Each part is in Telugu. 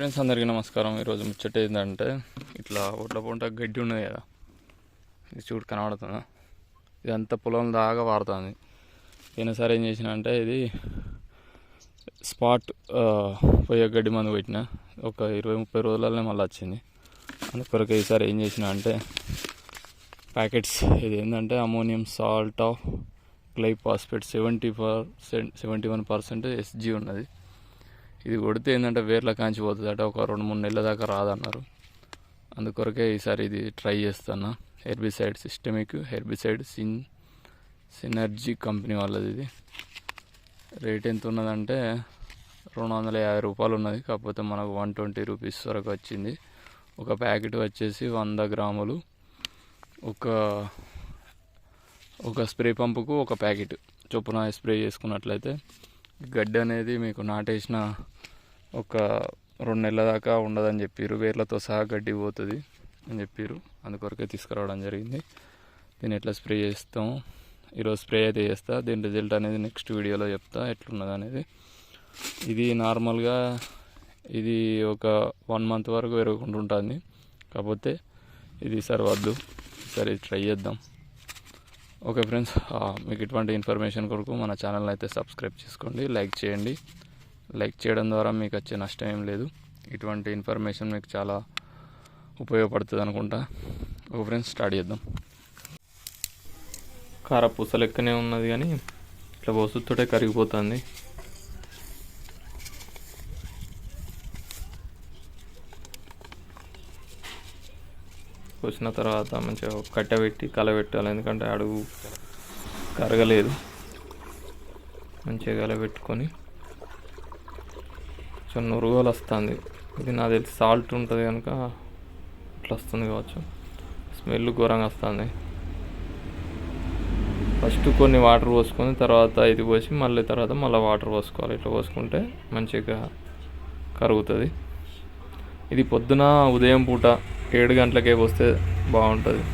ఫ్రెండ్స్ అందరికీ నమస్కారం. ఈరోజు ముచ్చట ఏంటంటే ఇట్లా ఒడ్ల పొంట గడ్డి ఉన్నది కదా ఇది చూడు కనబడుతుందా? ఇదంతా పొలం దాకా వాడుతుంది పోయినసారి ఏం చేసిన అంటే ఇది స్పాట్ పోయే గడ్డి మందు పెట్టిన ఒక ఇరవై ముప్పై రోజులలో మళ్ళీ వచ్చింది. అందుకొరకు ఈసారి ఏం చేసిన అంటే ప్యాకెట్స్ ఇది ఏంటంటే ammonium salt of glyphosate seventy percent seventy one percent S G ఉన్నది. ఇది కొడితే ఏంటంటే వేర్ల కాంచి పోతుంది అంటే ఒక రెండు మూడు నెలల దాకా రాదన్నారు. అందుకొరకే ఈసారి ఇది ట్రై చేస్తాను. Herbicide systemic herbicide syn synergy company వాళ్ళది ఇది. రేట్ ఎంత ఉన్నదంటే రెండు వందల యాభై రూపాయలు ఉన్నది కాకపోతే మనకు వన్ ట్వంటీ రూపీస్ వరకు వచ్చింది. ఒక ప్యాకెట్ వచ్చేసి వంద గ్రాములు. ఒక ఒక స్ప్రే పంపుకు ఒక ప్యాకెట్ చొప్పున స్ప్రే చేసుకున్నట్లయితే గడ్డి అనేది మీకు నాటేసిన ఒక రెండు నెలల దాకా ఉండదని చెప్పారు వేర్లతో సహా గడ్డి పోతుంది అని చెప్పారు అందుకొరకే తీసుకురావడం జరిగింది. దీన్ని ఎట్లా స్ప్రే చేస్తాం? ఈరోజు స్ప్రే అయితే చేస్తా. దీని రిజల్ట్ అనేది నెక్స్ట్ వీడియోలో చెప్తా. ఎట్లున్నది అనేది. ఇది నార్మల్గా ఇది ఒక వన్ మంత్ వరకు పెరుగుకుంటుంటుంది. కాకపోతే ఇది సరే వద్దు. సరే ట్రై చేద్దాం. ఓకే ఫ్రెండ్స్ మీకు ఇటువంటి ఇన్ఫర్మేషన్ కొరకు మన ఛానల్ అయితే సబ్స్క్రైబ్ చేసుకోండి. లైక్ చేయండి. లైక్ చేయడం ద్వారా మీకు వచ్చే నష్టం ఏం లేదు. ఇటువంటి ఇన్ఫర్మేషన్ మీకు చాలా ఉపయోగపడుతుంది అనుకుంటా. ఓ ఫ్రెండ్స్ స్టార్ట్ చేద్దాం. కార పూస లెక్కనే ఉన్నది కానీ ఇట్లా వస్తుతోటే కరిగిపోతుంది. పోసిన తర్వాత మంచిగా కట్టె పెట్టి కలబెట్టాలి ఎందుకంటే అడుగు కరగలేదు. మంచిగా కలబెట్టుకొని కొంచెం నురుగోలు వస్తుంది. ఇది నాకు తెలిసి సాల్ట్ ఉంటుంది కనుక ఇట్లా వస్తుంది కావచ్చు. స్మెల్ ఘోరంగా వస్తుంది. ఫస్ట్ కొన్ని వాటర్ పోసుకొని తర్వాత ఇది పోసి మళ్ళీ తర్వాత మళ్ళీ వాటర్ పోసుకోవాలి. ఇట్లా పోసుకుంటే మంచిగా కరుగుతుంది. ఇది పొద్దున ఉదయం పూట ఏడు గంటలకే పోస్తే బాగుంటుంది.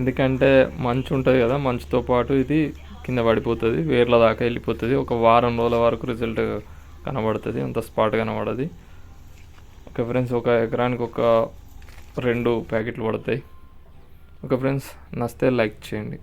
ఎందుకంటే మంచు ఉంటుంది కదా మంచుతో పాటు ఇది కింద పడిపోతుంది వేర్ల దాకా వెళ్ళిపోతుంది. ఒక వారం రోజుల వరకు రిజల్ట్ కనబడుతుంది అంత స్పాట్ కనబడది. ఓకే ఫ్రెండ్స్ ఒక ఎకరానికి ఒక రెండు ప్యాకెట్లు పడతాయి. ఓకే ఫ్రెండ్స్ నచ్చితే లైక్ చేయండి.